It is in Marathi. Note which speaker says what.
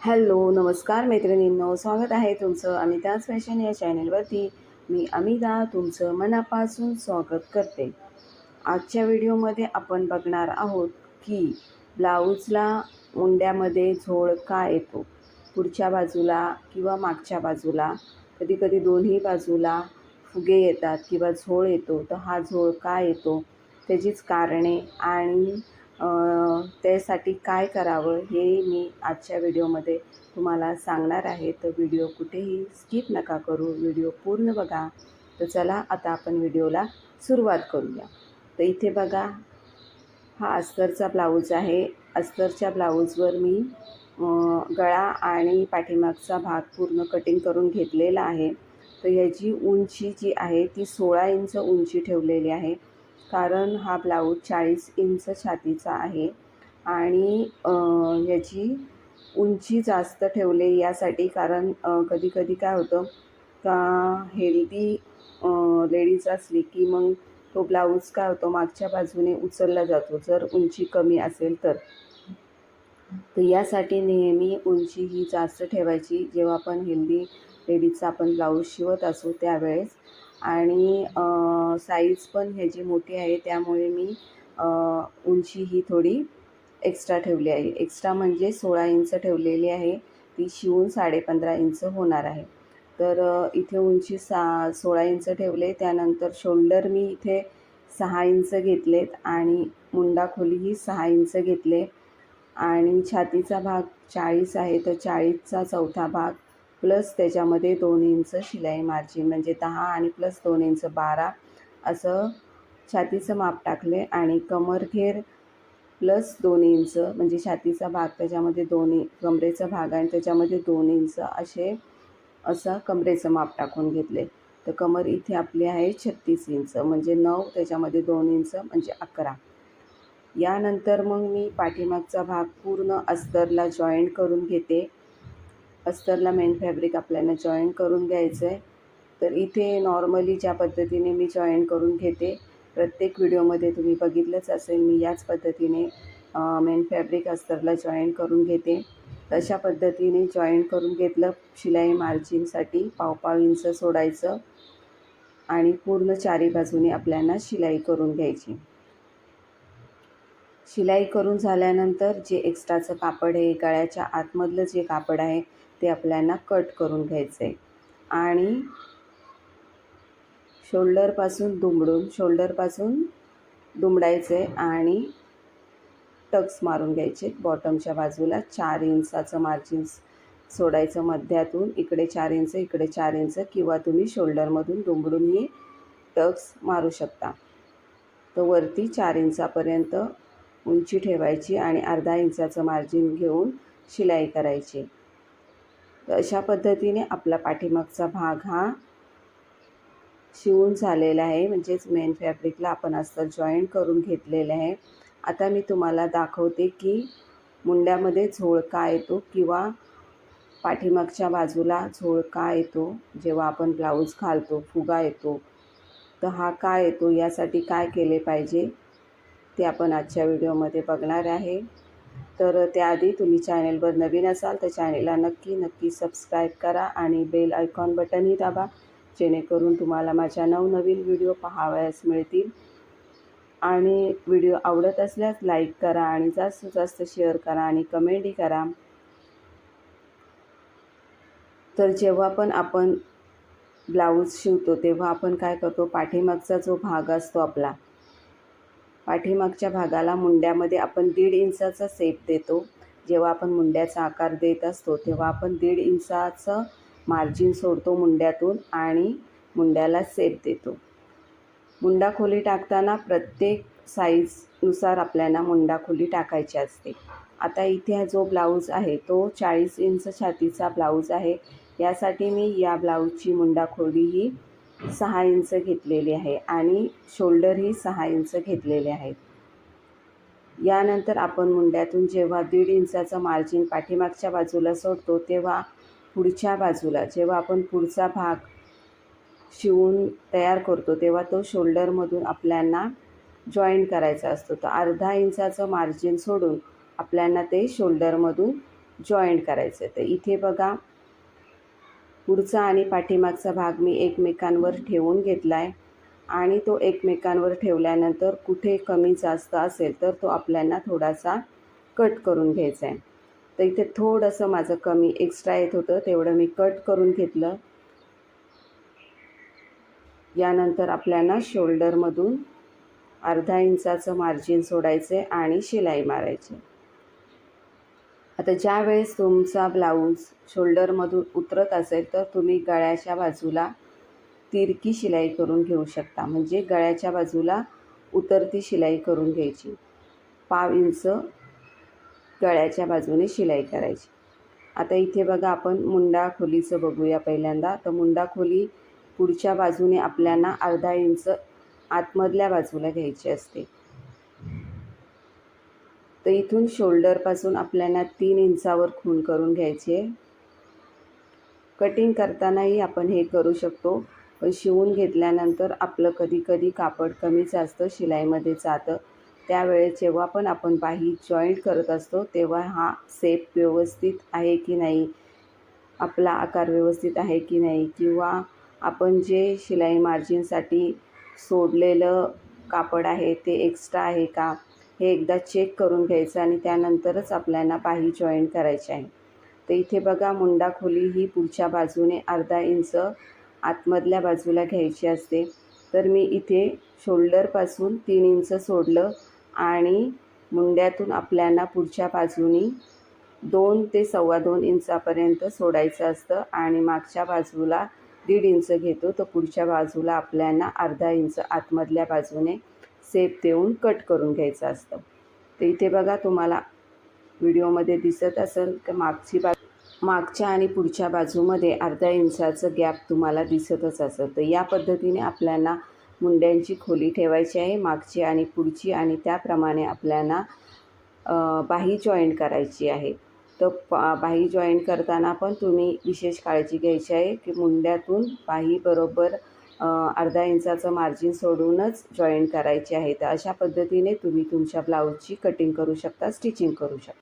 Speaker 1: हॅलो नमस्कार मैत्रिणींनो. स्वागत आहे तुमचं अमिताज फॅशन या चॅनलवरती. मी अमिता तुमचं मनापासून स्वागत करते. आजच्या व्हिडिओमध्ये आपण बघणार आहोत की ब्लाऊजला मुंड्यामध्ये झोळ का येतो? पुढच्या बाजूला किंवा मागच्या बाजूला? कधी कधी दोन्ही बाजूला फुगे येतात किंवा झोळ येतो तर हा झोळ का येतो? त्याचीच कारणे आणि त्यासाठी काय करावं हे मी आजच्या व्हिडिओमध्ये तुम्हाला सांगणार आहे. तर व्हिडिओ कुठेही स्किप नका करू व्हिडिओ पूर्ण बघा. तर चला आता आपण व्हिडिओला सुरुवात करूया. तर इथे बघा हा अस्तरचा ब्लाऊज आहे. अस्तरच्या ब्लाऊजवर मी गळा आणि पाठीमागचा भाग पूर्ण कटिंग करून घेतलेला आहे. तर याची उंची जी आहे ती सोळा इंच उंची ठेवलेली आहे. कारण हा ब्लाऊज चाळीस इंच छातीचा आहे. आणि याची उंची जास्त ठेवले यासाठी कारण कधी कधी काय होतं का हेल्दी लेडीज असली की मग तो ब्लाऊज काय होतो मागच्या बाजूने उचलला जातो. जर उंची कमी असेल तर. तर यासाठी नेहमी उंची ही जास्त ठेवायची. जेव्हा आपण हेल्दी लेडीजचा आपण ब्लाऊज शिवत असू त्यावेळेस आणि साईज पण ह्याची मोठी आहे त्यामुळे मी उंची ही थोडी एक्स्ट्रा ठेवली आहे. एक्स्ट्रा म्हणजे सोळा इंच ठेवलेली आहे. ती शिवून साडेपंधरा इंच होणार आहे. तर इथे उंची सा सोळा इंच ठेवले. त्यानंतर शोल्डर मी इथे सहा इंच घेतलेत आणि मुंडा खोलीही सहा इंच घेतले. आणि छातीचा भाग चाळीस आहे. तर चाळीसचा चौथा भाग प्लस त्याच्यामध्ये दोन इंच शिलाई मार्जिन म्हणजे दहा आणि प्लस दोन इंच बारा असं छातीचं माप टाकले आणि कमरघेर प्लस दोन इंच म्हणजे छातीचा भाग त्याच्यामध्ये दोन कमरेचा भाग आणि त्याच्यामध्ये दोन इंच असे असं कमरेचं माप टाकून घेतले. तर कमर इथे आपली आहे छत्तीस इंच म्हणजे नऊ त्याच्यामध्ये दोन इंच म्हणजे अकरा. यानंतर मग मी पाठीमागचा भाग पूर्ण अस्तरला जॉईंट करून घेते. अस्तरला मेन फॅब्रिक आपल्याला जॉईन करून घ्यायचं आहे तर इथे नॉर्मली ज्या पद्धतीने मी जॉईन करून घेते प्रत्येक व्हिडिओमध्ये तुम्ही बघितलंच असेल मी याच पद्धतीने मेन फॅब्रिक अस्तरला जॉईन करून घेते. तशा पद्धतीने जॉईन करून घेतलं शिलाई मार्जिनसाठी पावपाव इंच सोडायचं आणि पूर्ण चारी बाजूने आपल्याला शिलाई करून घ्यायची. शिलाई करून झाल्यानंतर जे एक्स्ट्राचं कापड आहे गळ्याच्या आतमधलं जे कापड आहे ते आपल्याला कट करून घ्यायचं आहे आणि शोल्डरपासून दुमडून शोल्डरपासून दुमडायचं आहे आणि टक्स मारून घ्यायचे. बॉटमच्या बाजूला चार इंचाचं मार्जिन सोडायचं. मध्यातून इकडे चार इंच इकडे चार इंच किंवा तुम्ही शोल्डरमधून दुमडूनही टक्स मारू शकता. तर वरती चार इंचापर्यंत उंची ठेवायची आणि अर्धा इंचाचं मार्जिन घेऊन शिलाई करायची. तर अशा पद्धतीने आपला पाठीमागचा भाग हा शिवून झालेला आहे. म्हणजेच मेन फॅब्रिकला आपण अस्तर जॉईंट करून घेतलेलं आहे. आता मी तुम्हाला दाखवते की मुंड्यामध्ये झोळ का येतो किंवा पाठीमागच्या बाजूला झोळ का येतो. जेव्हा आपण ब्लाऊज घालतो फुगा येतो तर हा का येतो यासाठी काय केले पाहिजे ते आपण आजच्या व्हिडिओमध्ये बघणार आहे. तर त्याआधी तुम्ही चॅनेलवर नवीन असाल तर चॅनेलला नक्की नक्की सबस्क्राईब करा आणि बेल आयकॉन बटनही दाबा जेणेकरून तुम्हाला माझ्या नवनवीन व्हिडिओ पाहावयास मिळतील. आणि व्हिडिओ आवडत असल्यास लाईक करा आणि जास्तीत जास्त शेअर करा आणि कमेंटही करा. तर जेव्हा पण आपण ब्लाऊज शिवतो तेव्हा आपण काय करतो? पाठीमागचा जो भाग असतो आपला पाठीमागच्या भागाला मुंड्यामध्ये आपण दीड इंचाचा सेप देतो. जेव्हा आपण मुंड्याचा आकार देत असतो तेव्हा आपण दीड इंचाचं मार्जिन सोडतो मुंड्यातून आणि मुंड्याला सेप देतो. मुंडा खोली टाकताना प्रत्येक साईजनुसार आपल्याला मुंडा खोली टाकायची असते. आता इथे हा जो ब्लाऊज आहे तो चाळीस इंच छातीचा ब्लाऊज आहे. यासाठी मी या ब्लाऊजची मुंडा खोली ही सहा इंच घेतलेली आहे आणि शोल्डरही सहा इंच घेतलेले आहेत. यानंतर आपण मुंड्यातून जेव्हा दीड इंचाचं मार्जिन पाठीमागच्या बाजूला सोडतो तेव्हा पुढच्या बाजूला जेव्हा आपण पुढचा भाग शिवून तयार करतो तेव्हा तो शोल्डरमधून आपल्याला जॉईंट करायचा असतो. तर अर्धा इंचाचं मार्जिन सोडून आपल्याला ते शोल्डरमधून जॉईंट करायचं आहे. तर इथे बघा पुढचा आणि पाठीमागचा भाग मी एकमेकांवर ठेवून घेतला आहे आणि तो एकमेकांवर ठेवल्यानंतर कुठे कमी जास्त असेल तर तो आपल्याला थोडासा कट करून घ्यायचा आहे तर इथे थोडंसं माझं कमी एक्स्ट्रा येत होतं तेवढं मी कट करून घेतलं. यानंतर आपल्याला शोल्डरमधून अर्धा इंचाचं मार्जिन सोडायचे आणि शिलाई मारायची आता ज्या वेळेस तुमचा ब्लाऊज शोल्डरमधून उतरत असेल तर तुम्ही गळ्याच्या बाजूला तिरकी शिलाई करून घेऊ शकता. म्हणजे गळ्याच्या बाजूला उतरती शिलाई करून घ्यायची. पाव इंच गळ्याच्या बाजूने शिलाई करायची. आता इथे बघा आपण मुंडा खोलीचं बघूया पहिल्यांदा. तर मुंडा खोली पुढच्या बाजूने आपल्याला अर्धा इंच आतमधल्या बाजूला घ्यायची असते. तर इथून शोल्डरपासून आपल्याला तीन इंचावर खूण करून घ्यायची. आहे कटिंग करतानाही आपण हे करू शकतो. पण शिवून घेतल्यानंतर आपलं कधी कधी कापड कमी जास्त शिलाईमध्ये जातं. त्यावेळेस जेव्हा पण आपण बाही जॉईंट करत असतो तेव्हा हा सेप व्यवस्थित आहे की नाही? आपला आकार व्यवस्थित आहे की नाही? किंवा आपण जे शिलाई मार्जिनसाठी सोडलेलं कापड आहे ते एक्स्ट्रा आहे का? हे एकदा चेक करून घ्यायचं आणि त्यानंतरच आपल्याला बाही जॉईन करायची आहे. तर इथे बघा मुंडा खोली ही पुढच्या बाजूने अर्धा इंच आतमधल्या बाजूला घ्यायची असते. तर मी इथे शोल्डरपासून तीन इंच सोडलं आणि मुंड्यातून आपल्याला पुढच्या बाजूनी दोन ते सव्वा दोन इंचापर्यंत सोडायचं असतं आणि मागच्या बाजूला दीड इंच घेतो. तर पुढच्या बाजूला आपल्याला अर्धा इंच आतमधल्या बाजूने सेप देऊन कट करून घ्यायचं असतं. तर इथे बघा तुम्हाला व्हिडिओमध्ये दिसत असेल तर मागची बा मागच्या आणि पुढच्या बाजूमध्ये अर्धा इंचाचं गॅप तुम्हाला दिसतच असेल. तर या पद्धतीने आपल्याला मुंड्यांची खोली ठेवायची आहे मागची आणि पुढची आणि त्याप्रमाणे आपल्याला बाही जॉईंट करायची आहे. तर पा बाही जॉईंट करताना पण तुम्ही विशेष काळजी घ्यायची आहे की मुंड्यातून बाही बरोबर अर्धा इंचाचं मार्जिन सोडूनच जॉईंट करायची आहे तर अशा पद्धतीने तुम्ही तुमच्या ब्लाऊजची कटिंग करू शकता स्टिचिंग करू शकता.